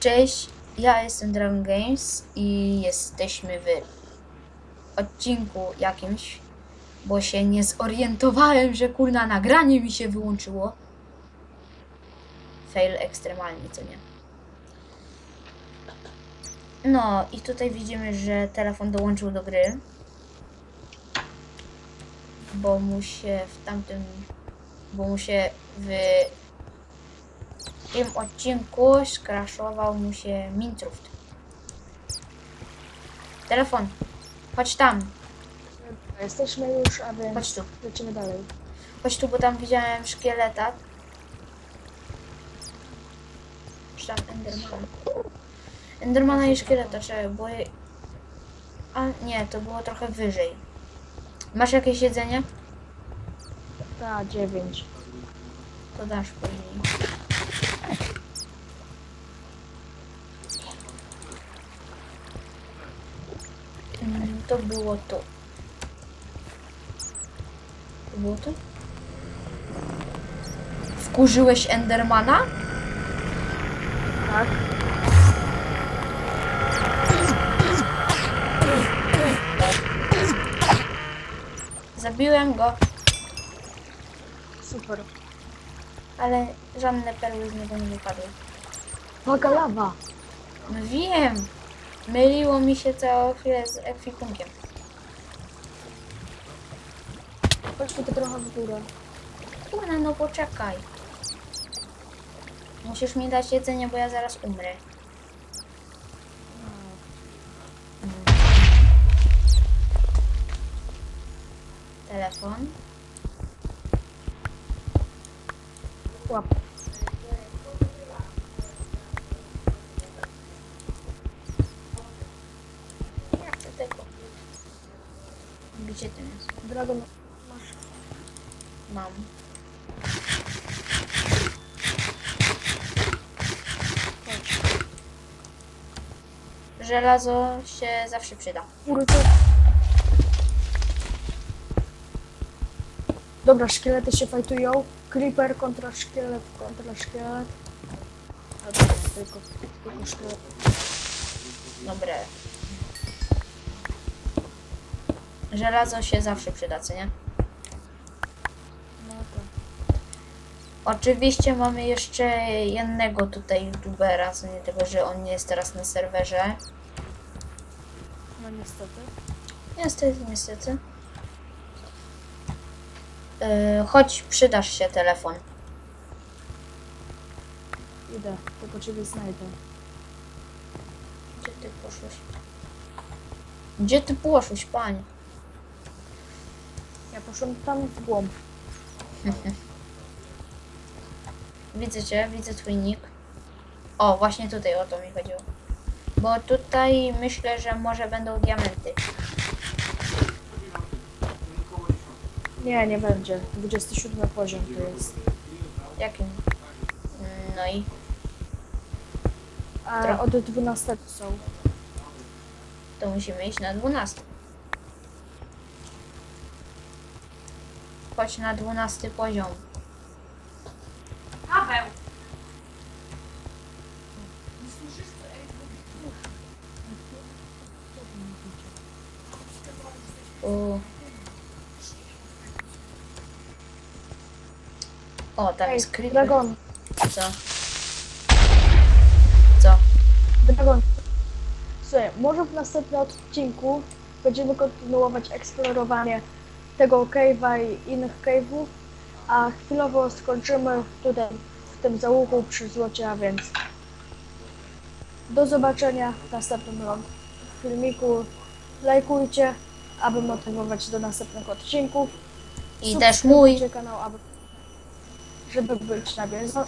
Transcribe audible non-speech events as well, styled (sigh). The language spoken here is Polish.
Cześć, ja jestem Dragon Games i jesteśmy w odcinku jakimś, bo się nie zorientowałem, że kurna nagranie mi się wyłączyło. Fail ekstremalnie, co nie? No i tutaj widzimy, że telefon dołączył do gry, bo mu się w tamtym, bo mu się w tym odcinku skraszował mu się Minecraft. Telefon. Chodź tam. Jesteśmy już, a więc Chodź tu. lecimy dalej. Chodź tu, bo tam widziałem szkieleta. Czy tam Endermana. Endermana i szkieleta, czekaj, bo... je- A nie, to było trochę wyżej. Masz jakieś jedzenie? Ta, 9. To dasz później. Mm, To było to. To było to? Wkurzyłeś Endermana? Tak. Zabiłem go, Super. ale żadne perły z niego nie wypadły. Uwaga, lawa. No wiem. Myliło mi się całą chwilę z ekwipunkiem. Chodźmy tu trochę w górę. Kurna, no poczekaj. Musisz mi dać jedzenie, bo ja zaraz umrę. Telefon. Łap. Gdzie ten jest? Dragon, masz. Mam. Chodź. Żelazo się zawsze przyda. Kurde. Dobra, szkielety się fajtują. Creeper kontra szkielet, kontra szkielet. A dobra, tylko, tylko szkielet. Dobre. Żelazo się zawsze przyda, co nie? No to. Oczywiście mamy jeszcze jednego tutaj youtubera, co nie tego, że on nie jest teraz na serwerze. No niestety. Niestety, niestety. Yy, chodź, przydasz się telefon. Idę, tylko ciebie znajdę. Gdzie ty poszłeś? Gdzie ty poszłeś, panie? Ja poszłam tam w głąb. (laughs) Widzę cię, widzę twój nick. O, właśnie tutaj o to mi chodziło. Bo tutaj myślę, że może będą diamenty. Nie, nie będzie. 27 poziom to jest. Jakim? No i A Trochę. od 12 są. to musimy iść na 12. Chodź na 12 poziom. Paweł! U. O, tam Ej, jest creeper. Dragon, Co? Co? Dragon. Słuchaj, może w następnym odcinku będziemy kontynuować eksplorowanie tego cave'a i innych cave'ów, a chwilowo skończymy tutaj w tym załuku przy złocie, a więc do zobaczenia w następnym filmiku. Lajkujcie, aby motywować do następnych odcinków. I też mój. Kanał, aby, żeby być na bieżąco.